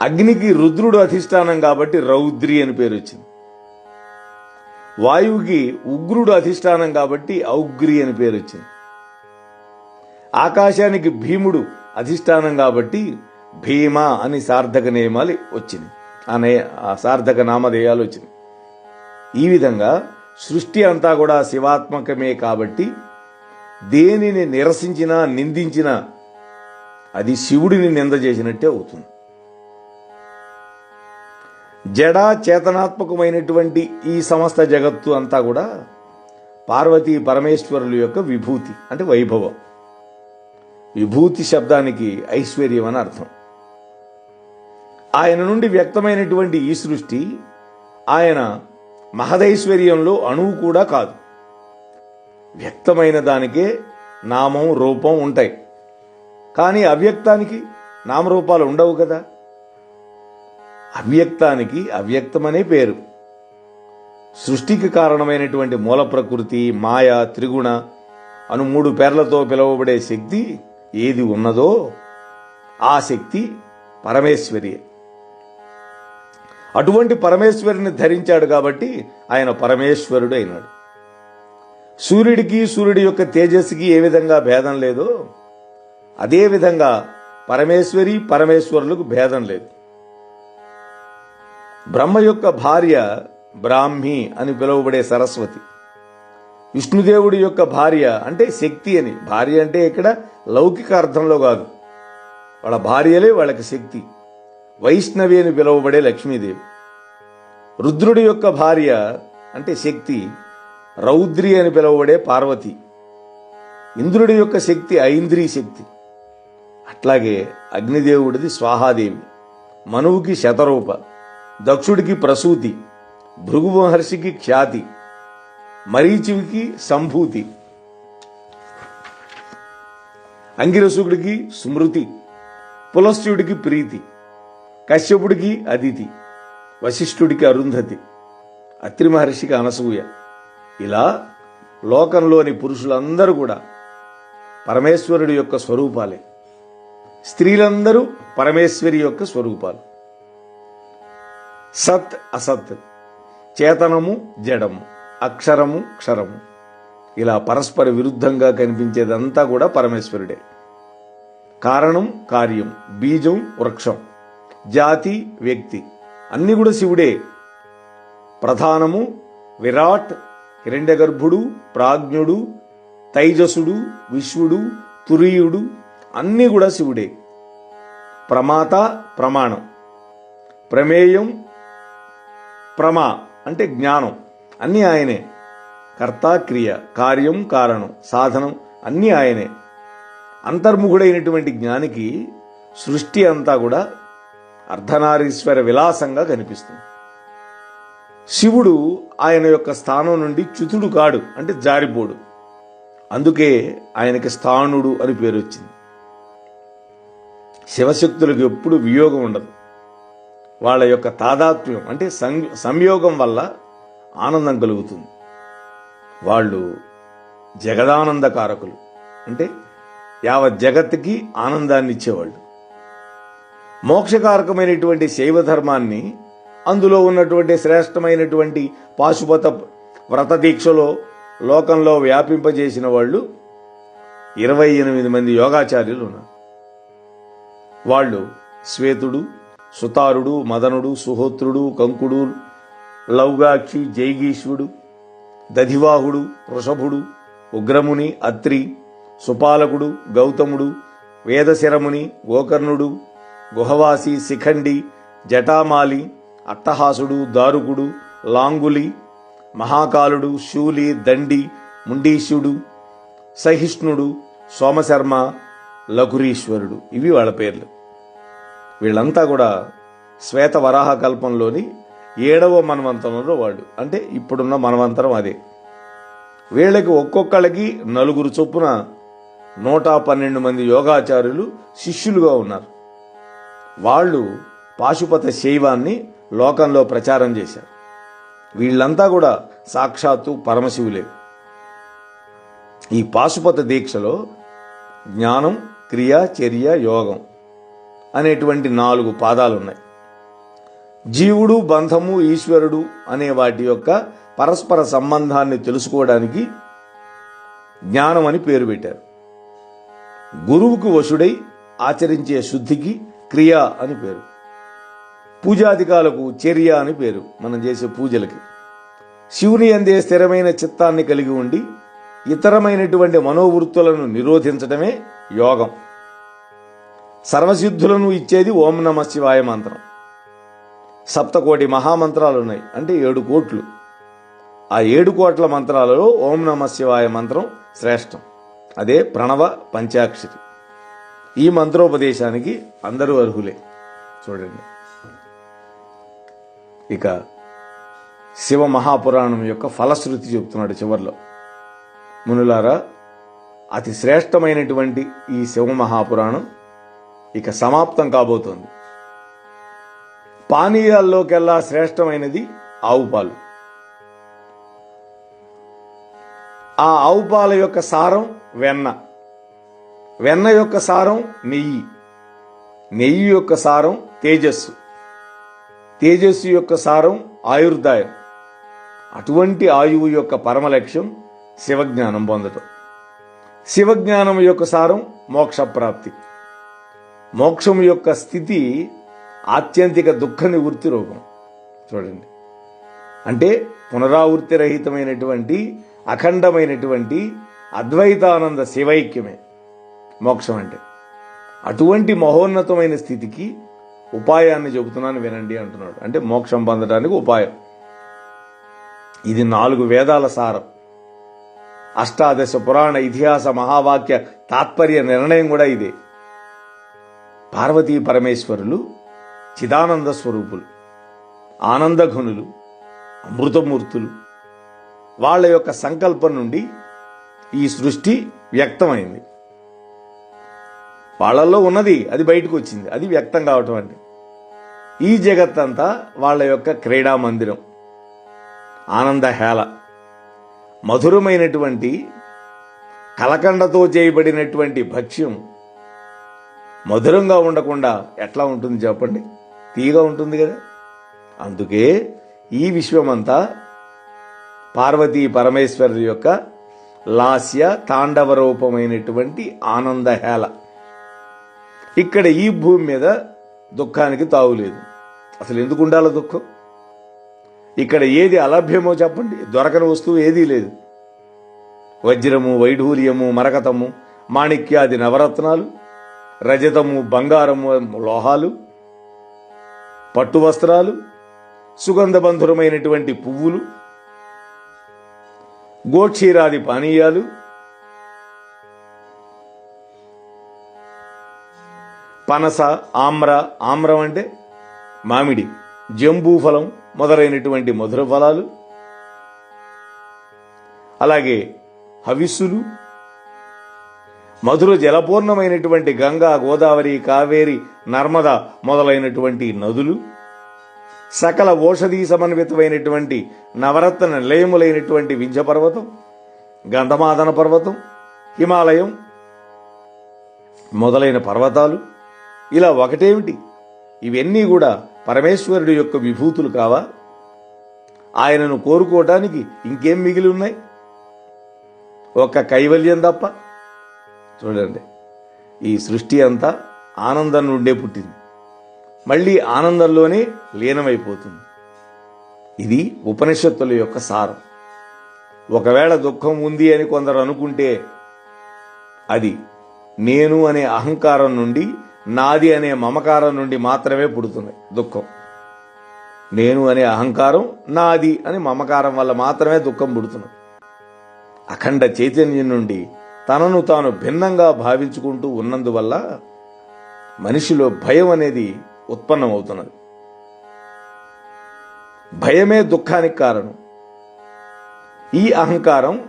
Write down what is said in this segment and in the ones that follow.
అగ్నికి రుద్రుడు అధిష్టానం కాబట్టి రౌద్రి అని పేరు వచ్చింది. వాయువుకి ఉగ్రుడు అధిష్టానం కాబట్టి ఔగ్రి అని పేరు వచ్చింది. ఆకాశానికి భీముడు అధిష్టానం కాబట్టి భీమ అని సార్థక నియమాలు వచ్చింది ఆ ఆ సార్థక నామధేయాలు వచ్చింది ఈ విధంగా సృష్టి అంతా కూడా శివాత్మకమే కాబట్టి దేనిని నిరసించినా నిందించినా అది శివుడిని నింద చేసినట్టే అవుతుంది. జడ చేతనాత్మకమైనటువంటి ఈ సమస్త జగత్తు అంతా కూడా పార్వతీ పరమేశ్వరుల యొక్క విభూతి అంటే వైభవం. విభూతి శబ్దానికి ఐశ్వర్యం అని అర్థం. ఆయన నుండి వ్యక్తమైనటువంటి ఈ సృష్టి ఆయన మహదైశ్వర్యంలో అణువు కూడా కాదు. వ్యక్తమైన దానికే నామం రూపం ఉంటాయి. కానీ అవ్యక్తానికి నామరూపాలు ఉండవు కదా. అవ్యక్తానికి అవ్యక్తమనే పేరు. సృష్టికి కారణమైనటువంటి మూల ప్రకృతి మాయ త్రిగుణ అను మూడు పేర్లతో పిలువబడే శక్తి ఏది ఉన్నదో ఆ శక్తి పరమేశ్వరి. అటువంటి పరమేశ్వరిని ధరించాడు కాబట్టి ఆయన పరమేశ్వరుడు అయినాడు. సూర్యుడికి సూర్యుడి యొక్క తేజస్సుకి ఏ విధంగా భేదం లేదో అదే విధంగా పరమేశ్వరి పరమేశ్వరులకు భేదం లేదు. బ్రహ్మ యొక్క భార్య బ్రాహ్మి అని పిలువబడే సరస్వతి. విష్ణుదేవుడి యొక్క భార్య అంటే శక్తి అని. భార్య అంటే ఇక్కడ లౌకిక అర్థంలో కాదు. వాళ్ళ భార్యలే వాళ్ళకి శక్తి. వైష్ణవి అని పిలువబడే లక్ష్మీదేవి. రుద్రుడి యొక్క భార్య అంటే శక్తి. రౌద్రి అని పిలువబడే పార్వతి. ఇంద్రుడి యొక్క శక్తి ఐంద్రీ శక్తి. అట్లాగే అగ్నిదేవుడిది స్వాహాదేవి. మనువుకి శతరూప. దక్షుడికి ప్రసూతి భృగు మహర్షికి ఖ్యాతి మరీచివికి సంభూతి అంగిరసుకుడికి స్మృతి పులస్త్యుడికి ప్రీతి కశ్యపుడికి అదితి వశిష్ఠుడికి అరుంధతి అత్రి మహర్షికి అనసూయ. ఇలా లోకంలోని పురుషులందరూ కూడా పరమేశ్వరుడి యొక్క స్వరూపాలే. స్త్రీలందరూ పరమేశ్వరి యొక్క స్వరూపాలు. సత్ అసత్. చేతనము జడము. అక్షరము క్షరము. ఇలా పరస్పర విరుద్ధంగా కనిపించేదంతా కూడా పరమేశ్వరుడే. కారణం కార్యం బీజం వృక్షం. జాతి వ్యక్తి. అన్నీ కూడా శివుడే. ప్రధానము విరాట్ హిరణ్యగర్భుడు ప్రాజ్ఞుడు తైజసుడు విశ్వడు తురీయుడు. అన్నీ కూడా శివుడే. ప్రమాత ప్రమాణం. ప్రమేయం ప్రమా అంటే జ్ఞానం. అన్నీ ఆయనే. కర్త క్రియ కార్యం కారణం సాధనం అన్నీ ఆయనే. అంతర్ముఖుడైనటువంటి జ్ఞానికి సృష్టి అంతా కూడా అర్ధనారీశ్వర విలాసంగా కనిపిస్తుంది. శివుడు ఆయన యొక్క స్థానం నుండి చ్యుతుడు కాడు అంటే జారిపోడు. అందుకే ఆయనకి స్థానుడు అని పేరు వచ్చింది శివశక్తులకు ఎప్పుడు వియోగం ఉండదు. వాళ్ళ యొక్క తాదాత్మ్యం అంటే సం- సంయోగం వల్ల ఆనందం కలుగుతుంది. వాళ్ళు జగదానందకారకులు. అంటే యావత్ జగత్తుకి ఆనందాన్ని ఇచ్చేవాళ్ళు. మోక్షకారకమైనటువంటి శైవ ధర్మాన్ని అందులో ఉన్నటువంటి శ్రేష్టమైనటువంటి పాశుపత వ్రత దీక్షలో లోకంలో వ్యాపింపజేసిన వాళ్ళు ఇరవై ఎనిమిది మంది యోగాచార్యులు ఉన్నారు. వాళ్ళు శ్వేతుడు సుతారుడు మదనుడు సుహోత్రుడు కంకుడు లౌగాక్షి జైగీశ్వడు దధివాహుడు వృషభుడు ఉగ్రముని అత్రి సుపాలకుడు గౌతముడు వేదశిరముని గోకర్ణుడు గుహవాసి శిఖండి జటామాలి అట్టహాసుడు దారుకుడు లాంగులి మహాకాలుడు శూలి దండి ముండీశుడు సహిష్ణుడు సోమశర్మ లకురీశ్వరుడు ఇవి వాళ్ళ పేర్లు. వీళ్ళంతా కూడా శ్వేత వరాహ కల్పంలోని ఏడవ మన్వంతరంలో వాడు అంటే ఇప్పుడున్న మన్వంతరం అదే. వీళ్ళకి ఒక్కొక్కళ్ళకి నలుగురు చొప్పున నూట పన్నెండు మంది యోగాచార్యులు శిష్యులుగా ఉన్నారు. వాళ్ళు పాశుపత శైవాన్ని లోకంలో ప్రచారం చేశారు. వీళ్ళంతా కూడా సాక్షాత్తు పరమశివులే. ఈ పాశుపత దీక్షలో జ్ఞానం క్రియ చర్య యోగం అనేటువంటి నాలుగు పాదాలు ఉన్నాయి జీవుడు బంధము ఈశ్వరుడు అనే వాటి యొక్క పరస్పర సంబంధాన్ని తెలుసుకోవడానికి జ్ఞానం అని పేరు పెట్టారు. గురువుకు వశుడై ఆచరించే శుద్ధికి క్రియ అని పేరు. పూజాధికాలకు చర్య అని పేరు మనం చేసే పూజలకి. శివుని అందే స్థిరమైన చిత్తాన్ని కలిగి ఉండి ఇతరమైనటువంటి మనోవృత్తులను నిరోధించడమే యోగం. సర్వసిద్ధులను ఇచ్చేది ఓం నమ శివాయ మంత్రం. సప్తకోటి మహామంత్రాలు ఉన్నాయి అంటే ఏడు కోట్లు. ఆ ఏడు కోట్ల మంత్రాలలో ఓం నమ శివాయ మంత్రం శ్రేష్టం. అదే ప్రణవ పంచాక్షరి. ఈ మంత్రోపదేశానికి అందరూ అర్హులే. చూడండి. ఇక శివ మహాపురాణం యొక్క ఫలశ్రుతి చెప్తున్నాడు చివర్లో. మునులారా అతి శ్రేష్టమైనటువంటి ఈ శివ మహాపురాణం ఇక సమాప్తం కాబోతోంది. పానీయాల్లోకెల్లా శ్రేష్టమైనది ఆవు పాలు ఆ ఆవు పాల యొక్క సారం వెన్న. వెన్న యొక్క సారం నెయ్యి. నెయ్యి యొక్క సారం తేజస్సు. తేజస్సు యొక్క సారం ఆయుర్దాయం. అటువంటి ఆయువు యొక్క పరమ లక్ష్యం శివజ్ఞానం పొందటం. శివజ్ఞానం యొక్క సారం మోక్షప్రాప్తి. మోక్షం యొక్క స్థితి ఆత్యంతిక దుఃఖ నివృత్తి రోగం. చూడండి. అంటే పునరావృత్తి రహితమైనటువంటి అఖండమైనటువంటి అద్వైతానంద శివైక్యమే మోక్షం అంటే. అటువంటి మహోన్నతమైన స్థితికి ఉపాయాన్ని చెబుతున్నాను వినండి అంటున్నాడు. అంటే మోక్షం పొందడానికి ఉపాయం. ఇది నాలుగు వేదాల సారం. అష్టాదశ పురాణ ఇతిహాస మహావాక్య తాత్పర్య నిర్ణయం కూడా ఇదే. పార్వతీ పరమేశ్వరులు చిదానంద స్వరూపులు ఆనందఘనులు అమృతమూర్తులు. వాళ్ళ యొక్క సంకల్పం నుండి ఈ సృష్టి వ్యక్తమైంది. వాళ్ళల్లో ఉన్నది అది బయటకు వచ్చింది అది వ్యక్తం కావటం అంటే ఈ జగత్తంతా వాళ్ళ యొక్క క్రీడా మందిరం ఆనందహేళ మధురమైనటువంటి కలకండతో చేయబడినటువంటి భక్ష్యం మధురంగా ఉండకుండా ఎట్లా ఉంటుంది చెప్పండి? తీగా ఉంటుంది కదా. అందుకే ఈ విశ్వమంతా పార్వతీ పరమేశ్వరుడు యొక్క లాస్య తాండవ రూపమైనటువంటి ఆనందహేళ ఇక్కడ ఈ భూమి మీద దుఃఖానికి తావులేదు అసలు ఎందుకు ఉండాలి దుఃఖం? ఇక్కడ ఏది అలభ్యమో చెప్పండి. దొరకని వస్తువు ఏదీ లేదు. వజ్రము వైఢూర్యము మరకతము మాణిక్యాది నవరత్నాలు రజతము బంగారము లోహాలు పట్టు వస్త్రాలు సుగంధబంధురమైనటువంటి పువ్వులు గోక్షీరాది పానీయాలు పనస ఆమ్ర ఆమ్రం అంటే మామిడి జంబూ ఫలం మొదలైనటువంటి మధుర ఫలాలు అలాగే హవిస్సులు మధుర జలపూర్ణమైనటువంటి గంగా గోదావరి కావేరి నర్మద మొదలైనటువంటి నదులు సకల ఓషధీ సమన్వితమైనటువంటి నవరత్న నిలయములైనటువంటి వింధ్య పర్వతం గంధమాదన పర్వతం హిమాలయం మొదలైన పర్వతాలు. ఇలా ఒకటేమిటి? ఇవన్నీ కూడా పరమేశ్వరుడి యొక్క విభూతులు కావా? ఆయనను కోరుకోవటానికి ఇంకేం మిగిలి ఉన్నాయి? ఒక్క కైవల్యం తప్ప చూడండి. ఈ సృష్టి అంతా ఆనందం నుండే పుట్టింది. మళ్ళీ ఆనందంలోనే లీనమైపోతుంది. ఇది ఉపనిషత్తుల యొక్క సారం. ఒకవేళ దుఃఖం ఉంది అని కొందరు అనుకుంటే అది నేను అనే అహంకారం నుండి నాది అనే మమకారం నుండి మాత్రమే పుడుతుంది దుఃఖం. నేను అనే అహంకారం నాది అని మమకారం వల్ల మాత్రమే దుఃఖం పుడుతున్నది అఖండ చైతన్యం నుండి తనను తాను భిన్నంగా భావించుకుంటూ ఉన్నందువల్ల మనిషిలో భయం అనేది ఉత్పన్నమవుతున్నది. భయమే దుఃఖానికి కారణం. ఈ అహంకారం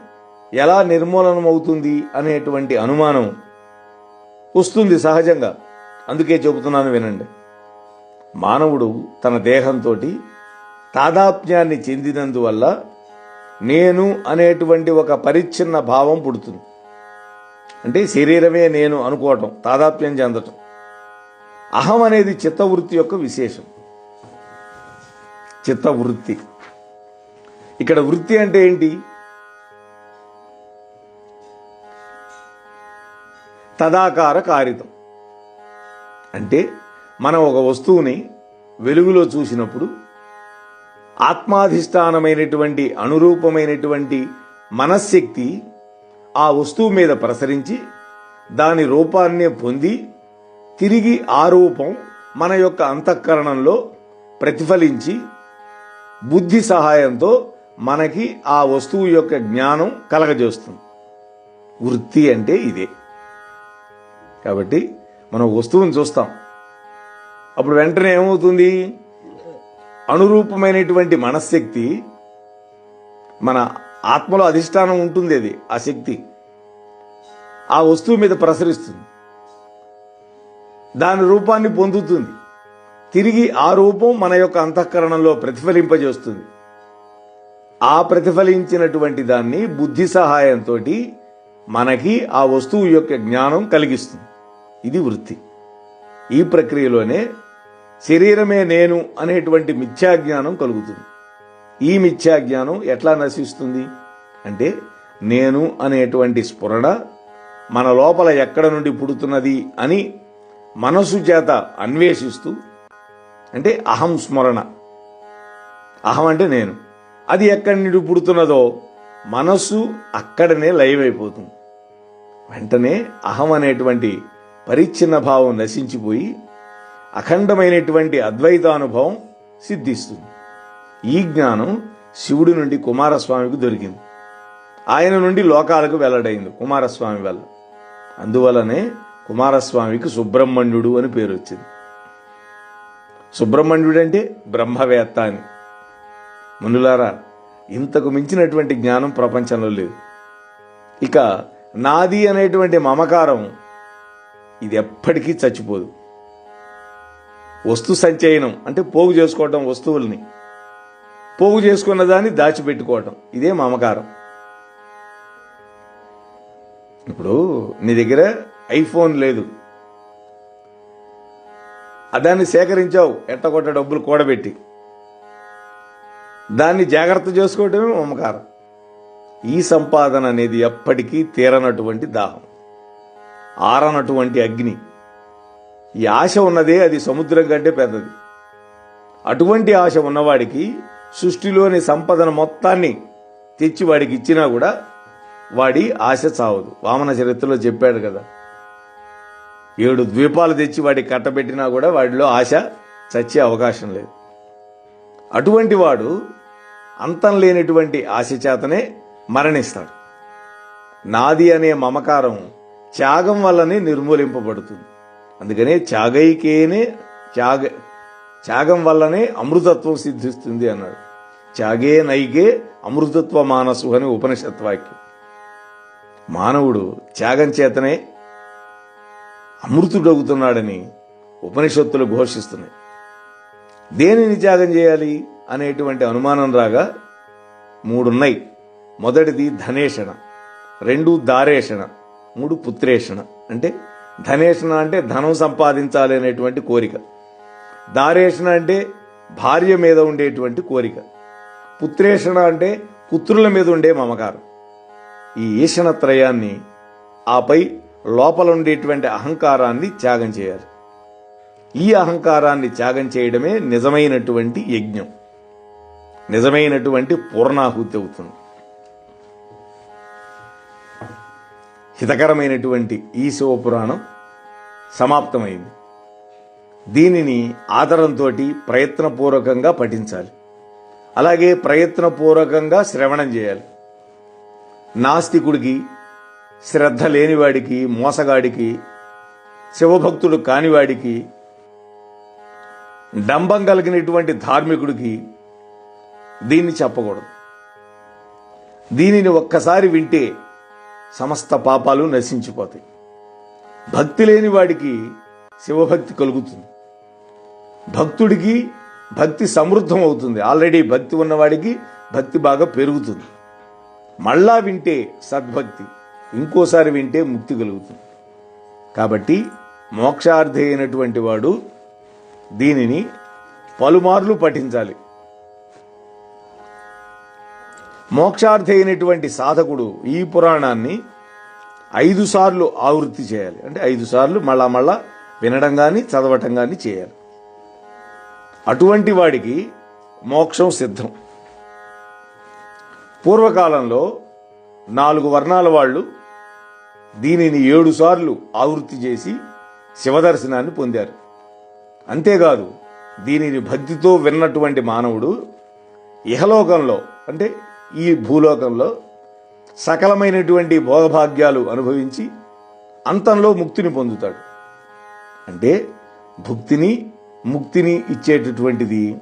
ఎలా నిర్మూలనమవుతుంది అనేటువంటి అనుమానం వస్తుంది సహజంగా. అందుకే చెబుతున్నాను వినండి. మానవుడు తన దేహంతో తాదాత్మ్యాన్ని చెందినందువల్ల నేను అనేటువంటి ఒక పరిచ్ఛిన్న భావం పుడుతుంది. అంటే శరీరమే నేను అనుకోవటం తాదాత్మ్యం చెందటం. అహం అనేది చిత్తవృత్తి యొక్క విశేషం. చిత్తవృత్తి. ఇక్కడ వృత్తి అంటే ఏంటి? తదాకార కారితం. అంటే మనం ఒక వస్తువుని వెలుగులో చూసినప్పుడు ఆత్మాధిష్టానమైనటువంటి అనురూపమైనటువంటి మనశ్శక్తి ఆ వస్తువు మీద ప్రసరించి దాని రూపాన్ని పొంది తిరిగి ఆ రూపం మన యొక్క అంతఃకరణంలో ప్రతిఫలించి బుద్ధి సహాయంతో మనకి ఆ వస్తువు యొక్క జ్ఞానం కలగజేస్తుంది. వృత్తి అంటే ఇదే. కాబట్టి మనం వస్తువుని చూస్తాం. అప్పుడు వెంటనే ఏమవుతుంది? అనురూపమైనటువంటి మనశ్శక్తి మన ఆత్మలో అధిష్టానం ఉంటుంది అది ఆ శక్తి. ఆ వస్తువు మీద ప్రసరిస్తుంది. దాని రూపాన్ని పొందుతుంది. తిరిగి ఆ రూపం మన యొక్క అంతఃకరణంలో ప్రతిఫలింపజేస్తుంది. ఆ ప్రతిఫలించినటువంటి దాన్ని బుద్ధి సహాయంతో మనకి ఆ వస్తువు యొక్క జ్ఞానం కలిగిస్తుంది. ఇది వృత్తి. ఈ ప్రక్రియలోనే శరీరమే నేను అనేటువంటి మిథ్యాజ్ఞానం కలుగుతుంది. ఈ మిథ్యాజ్ఞానం ఎట్లా నశిస్తుంది? అంటే నేను అనేటువంటి స్ఫురణ మన లోపల ఎక్కడ నుండి పుడుతున్నది అని మనసు చేత అన్వేషిస్తూ అంటే అహం స్మరణ. అహం అంటే నేను. అది ఎక్కడి నుండి పుడుతున్నదో మనస్సు అక్కడనే లైవ్ అయిపోతుంది. వెంటనే అహం అనేటువంటి పరిచ్ఛిన్న భావం నశించిపోయి అఖండమైనటువంటి అద్వైతానుభవం సిద్ధిస్తుంది. ఈ జ్ఞానం శివుడి నుండి కుమారస్వామికి దొరికింది. ఆయన నుండి లోకాలకు వెల్లడైంది కుమారస్వామి వల్ల. అందువలనే కుమారస్వామికి సుబ్రహ్మణ్యుడు అని పేరు వచ్చింది. సుబ్రహ్మణ్యుడు అంటే బ్రహ్మవేత్త అని. మునులారా ఇంతకు మించినటువంటి జ్ఞానం ప్రపంచంలో లేదు. ఇక నాది అనేటువంటి మమకారం ఇది ఎప్పటికీ చచ్చిపోదు. వస్తు సంచయనం అంటే పోగు చేసుకోవటం వస్తువుల్ని. పోగు చేసుకున్న దాన్ని దాచిపెట్టుకోవటం. ఇదే మమకారం. ఇప్పుడు నీ దగ్గర ఐఫోన్ లేదు. దాన్ని సేకరించావు. ఎట్టగొట్ట డబ్బులు కూడబెట్టి. దాన్ని జాగ్రత్త చేసుకోవటమే మమకారం. ఈ సంపాదన అనేది ఎప్పటికీ తీరనటువంటి దాహం. ఆరనటువంటి అగ్ని. ఈ ఆశ ఉన్నదే అది సముద్రం కంటే పెద్దది. అటువంటి ఆశ ఉన్నవాడికి సృష్టిలోని సంపదన మొత్తాన్ని తెచ్చి వాడికి ఇచ్చినా కూడా వాడి ఆశ చావదు. వామన చరిత్రలో చెప్పాడు కదా. ఏడు ద్వీపాలు తెచ్చి వాడికి కట్టబెట్టినా కూడా వాడిలో ఆశ చచ్చే అవకాశం లేదు. అటువంటి వాడు అంతం లేనటువంటి ఆశ చేతనే మరణిస్తాడు. నాది అనే మమకారం త్యాగం వల్లనే నిర్మూలింపబడుతుంది. అందుకనే త్యాగైకేనే త్యాగ త్యాగం వల్లనే అమృతత్వం సిద్ధిస్తుంది అన్నాడు. త్యాగే నైగే అమృతత్వ మానసు అని ఉపనిషత్ వాక్యం మానవుడు త్యాగం చేతనే అమృతుడవుతున్నాడని ఉపనిషత్తులు ఘోషిస్తున్నాయి. దేనిని త్యాగం చేయాలి అనేటువంటి అనుమానం రాగా మూడున్నాయి. మొదటిది ధనేషణ రెండు దారేషణ మూడు పుత్రేషణ. అంటే ధనేషణ అంటే ధనం సంపాదించాలి అనేటువంటి కోరిక. దారేషణ అంటే భార్య మీద ఉండేటువంటి కోరిక. పుత్రేషణ అంటే పుత్రుల మీద ఉండే మమకారం. ఈ ఈషణత్రయాన్ని ఆపై లోపల ఉండేటువంటి అహంకారాన్ని త్యాగం చేయాలి. ఈ అహంకారాన్ని త్యాగం చేయడమే నిజమైనటువంటి యజ్ఞం. నిజమైనటువంటి పూర్ణాహుతి అవుతుంది. హితకరమైనటువంటి ఈ శివపురాణం సమాప్తమైంది. దీనిని ఆదరంతో ప్రయత్నపూర్వకంగా పఠించాలి. అలాగే ప్రయత్నపూర్వకంగా శ్రవణం చేయాలి. నాస్తికుడికి శ్రద్ధ లేనివాడికి మోసగాడికి శివభక్తుడు కానివాడికి డంబం కలిగినటువంటి ధార్మికుడికి దీన్ని చెప్పకూడదు. దీనిని ఒక్కసారి వింటే సమస్త పాపాలు నశించిపోతాయి. భక్తి లేని వాడికి శివభక్తి కలుగుతుంది. భక్తుడికి భక్తి సమృద్ధం అవుతుంది. ఆల్రెడీ భక్తి ఉన్నవాడికి భక్తి బాగా పెరుగుతుంది. మళ్ళా వింటే సద్భక్తి ఇంకోసారి వింటే ముక్తి కలుగుతుంది. కాబట్టి మోక్షార్థి అయినటువంటి వాడు దీనిని పలుమార్లు పఠించాలి. మోక్షార్థి అయినటువంటి సాధకుడు ఈ పురాణాన్ని ఐదు సార్లు ఆవృత్తి చేయాలి. అంటే ఐదు సార్లు మళ్ళా మళ్ళా వినడం కానీ చదవటం కానీ చేయాలి. అటువంటి వాడికి మోక్షం సిద్ధం. పూర్వకాలంలో నాలుగు వర్ణాల వాళ్ళు దీనిని ఏడు సార్లు ఆవృత్తి చేసి శివదర్శనాన్ని పొందారు. అంతేకాదు దీనిని భక్తితో విన్నటువంటి మానవుడు ఇహలోకంలో అంటే ఈ భూలోకంలో సకలమైనటువంటి భోగభాగ్యాలు అనుభవించి అంతంలో ముక్తిని పొందుతాడు. అంటే భుక్తిని ముక్తిని ఇచ్చేటటువంటిది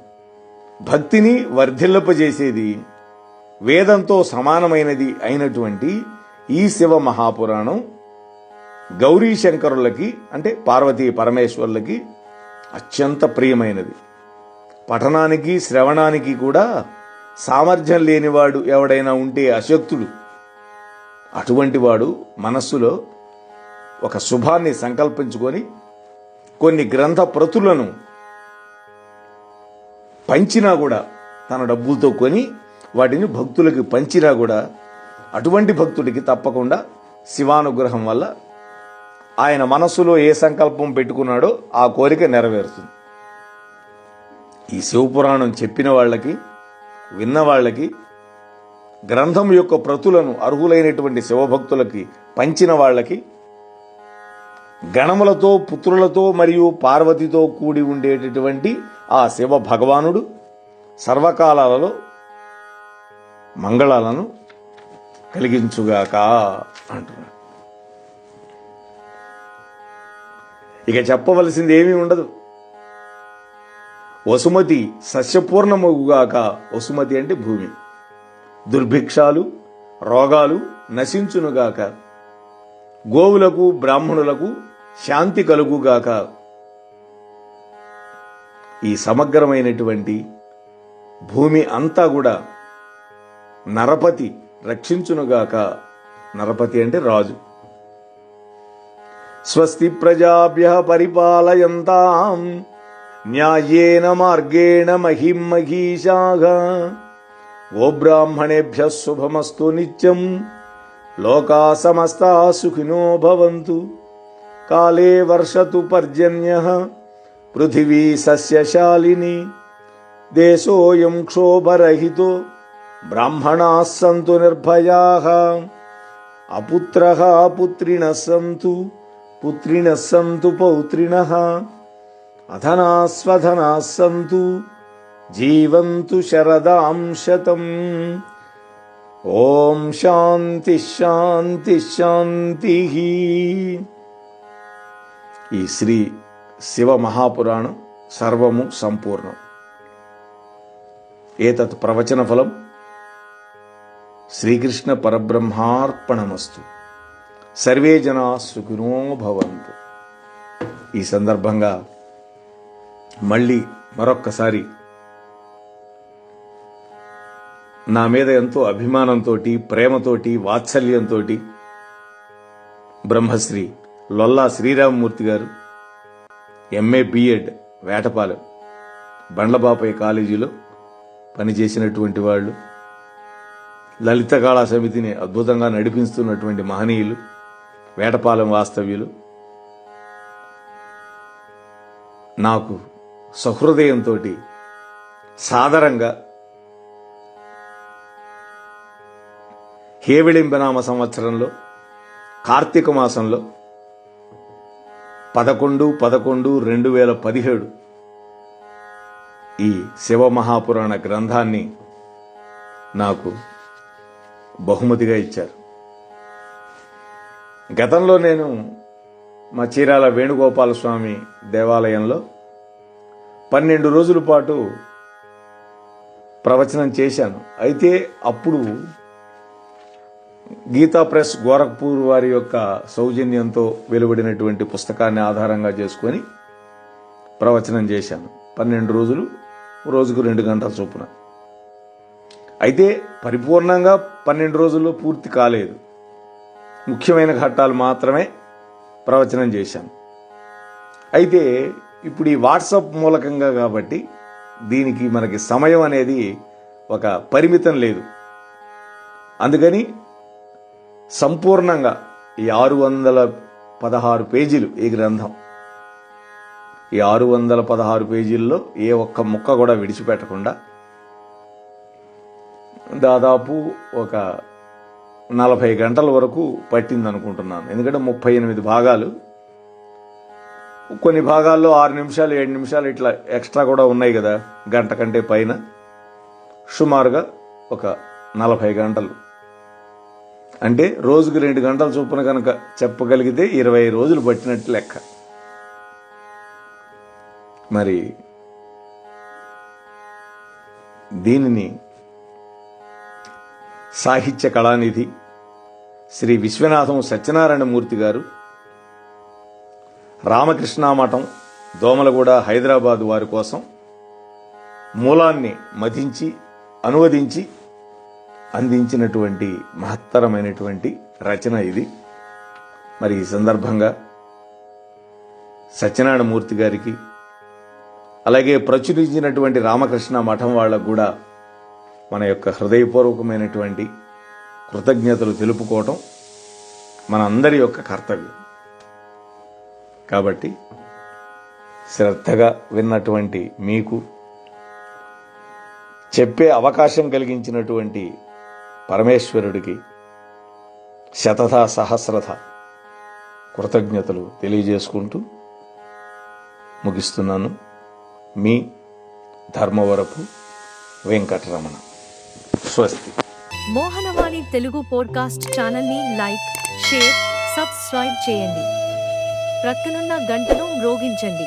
భక్తిని వర్ధిల్లపజేసేది వేదంతో సమానమైనది అయినటువంటి ఈ శివ మహాపురాణం గౌరీ శంకరులకి అంటే పార్వతీ పరమేశ్వర్లకి అత్యంత ప్రియమైనది. పఠనానికి శ్రవణానికి కూడా సామర్థ్యం లేనివాడు ఎవడైనా ఉంటే అశక్తుడు. అటువంటి వాడు మనస్సులో ఒక శుభాన్ని సంకల్పించుకొని కొన్ని గ్రంథ ప్రతులను పంచినా కూడా తన డబ్బులతో కొని వాటిని భక్తులకి పంచినా కూడా అటువంటి భక్తుడికి తప్పకుండా శివానుగ్రహం వల్ల ఆయన మనస్సులో ఏ సంకల్పం పెట్టుకున్నాడో ఆ కోరిక నెరవేరుతుంది. ఈ శివపురాణం చెప్పిన వాళ్ళకి విన్న వాళ్ళకి గ్రంథం యొక్క ప్రతులను అర్హులైనటువంటి శివభక్తులకి పంచిన వాళ్ళకి గణములతో పుత్రులతో మరియు పార్వతితో కూడి ఉండేటటువంటి ఆ శివ భగవానుడు సర్వకాలాలలో మంగళాలను కలిగించుగాక అంటున్నాడు. ఇక చెప్పవలసింది ఏమీ ఉండదు. వసుమతి సస్యపూర్ణముగాక వసుమతి అంటే భూమి. దుర్భిక్షాలు రోగాలు నశించునుగాక గోవులకు బ్రాహ్మణులకు శాంతి కలుగుగాక. ఈ సమగ్రమైనటువంటి భూమి అంతా కూడా నరపతి రక్షించునుగాక. నరపతి అంటే రాజు. స్వస్తి ప్రజాభ్య పరిపాలయంతాం. న్యాయేన మార్గేణ మహిం మహిషాగా గోబ్రాహ్మణేభ్య శుభమస్తు నిత్యం. లోకా సమస్తా సుఖినో భవంతు. కాలే వర్షతు పర్జన్య పృథివీ సస్యశాలిని దేశోయం క్షోభరహితో బ్రాహ్మణా సంతు నిర్భయా అపుత్ర పుత్రిణ సంతు పుత్రిణ సంతు పౌత్రిణ అధనా స్వధనా సంతు జీవంతు శరదాం శతం ఓం శాంతి శాంతి శాంతి ఈ శ్రీ శివ మహాపురాణం సర్వము సంపూర్ణం. ఏతత్ ప్రవచన ఫలం శ్రీకృష్ణ పరబ్రహ్మార్పణమస్తు. సర్వే జనా సుఖినో భవంతు. ఈ సందర్భంగా మళ్ళీ మరొక్కసారి నా మీద ఎంతో అభిమానంతో ప్రేమతోటి వాత్సల్యంతో బ్రహ్మశ్రీ లొల్లా శ్రీరామమూర్తి గారు ఎంఏ బిఎడ్ వేటపాలెం బండ్లబాపయ్య కాలేజీలో పనిచేసినటువంటి వాళ్ళు లలిత కళా సమితిని అద్భుతంగా నడిపిస్తున్నటువంటి మహనీయులు వేటపాలెం వాస్తవ్యులు. నాకు సహృదయంతో సాదరంగా హేవిళింబనామ సంవత్సరంలో కార్తీక మాసంలో పదకొండు పదకొండు రెండు వేల పదిహేడు. ఈ శివ మహాపురాణ గ్రంథాన్ని నాకు బహుమతిగా ఇచ్చారు. గతంలో నేను మా చీరాల వేణుగోపాల స్వామి దేవాలయంలో పన్నెండు రోజుల పాటు ప్రవచనం చేశాను. అయితే అప్పుడు గీతా ప్రెస్ గోరఖ్పూర్ వారి యొక్క సౌజన్యంతో వెలువడినటువంటి పుస్తకాన్ని ఆధారంగా చేసుకొని ప్రవచనం చేశాను. పన్నెండు రోజులు రోజుకు రెండు గంటల చొప్పున. అయితే పరిపూర్ణంగా పన్నెండు రోజుల్లో పూర్తి కాలేదు. ముఖ్యమైన ఘట్టాలు మాత్రమే ప్రవచనం చేశాను. అయితే ఇప్పుడు ఈ వాట్సాప్ మూలకంగా కాబట్టి దీనికి మనకి సమయం అనేది ఒక పరిమితం లేదు. అందుకని సంపూర్ణంగా ఈ ఆరు వందల పదహారు పేజీలు ఈ గ్రంథం? ఈ ఆరు వందల పదహారు పేజీల్లో ఏ ఒక్క ముక్క కూడా విడిచిపెట్టకుండా దాదాపు ఒక నలభై గంటల వరకు పట్టింది అనుకుంటున్నాను ఎందుకంటే ముప్పై ఎనిమిది భాగాలు. కొన్ని భాగాల్లో ఆరు నిమిషాలు ఏడు నిమిషాలు ఇట్లా ఎక్స్ట్రా కూడా ఉన్నాయి కదా గంట కంటే పైన. సుమారుగా ఒక నలభై గంటలు. అంటే రోజుకి రెండు గంటల చొప్పున కనుక చెప్పగలిగితే ఇరవై రోజులు పట్టినట్టు లెక్క. మరి దీనిని సాహిత్య కళానిధి శ్రీ విశ్వనాథం సత్యనారాయణ మూర్తి గారు రామకృష్ణ మఠం దోమలగూడ హైదరాబాద్ వారి కోసం మూలాన్ని మధించి అనువదించి అందించినటువంటి మహత్తరమైనటువంటి రచన ఇది. మరి ఈ సందర్భంగా సత్యనారాయణమూర్తి గారికి అలాగే ప్రచురించినటువంటి రామకృష్ణ మఠం వాళ్ళకు కూడా మన యొక్క హృదయపూర్వకమైనటువంటి కృతజ్ఞతలు తెలుపుకోవటం మన అందరి యొక్క కర్తవ్యం. కాబట్టి శ్రద్ధగా విన్నటువంటి మీకు చెప్పే అవకాశం కలిగించినటువంటి పరమేశ్వరుడికి శతథ సహస్రథ కృతజ్ఞతలు తెలియజేసుకుంటూ ముగిస్తున్నాను. మీ ధర్మవరపు వెంకటరమణ. స్వస్తి. మోహనవాణి తెలుగు పోడ్కాస్ట్ ఛానల్ని లైక్ షేర్ సబ్స్క్రైబ్ చేయండి. ప్రక్కనున్న గంటను మ్రోగించండి.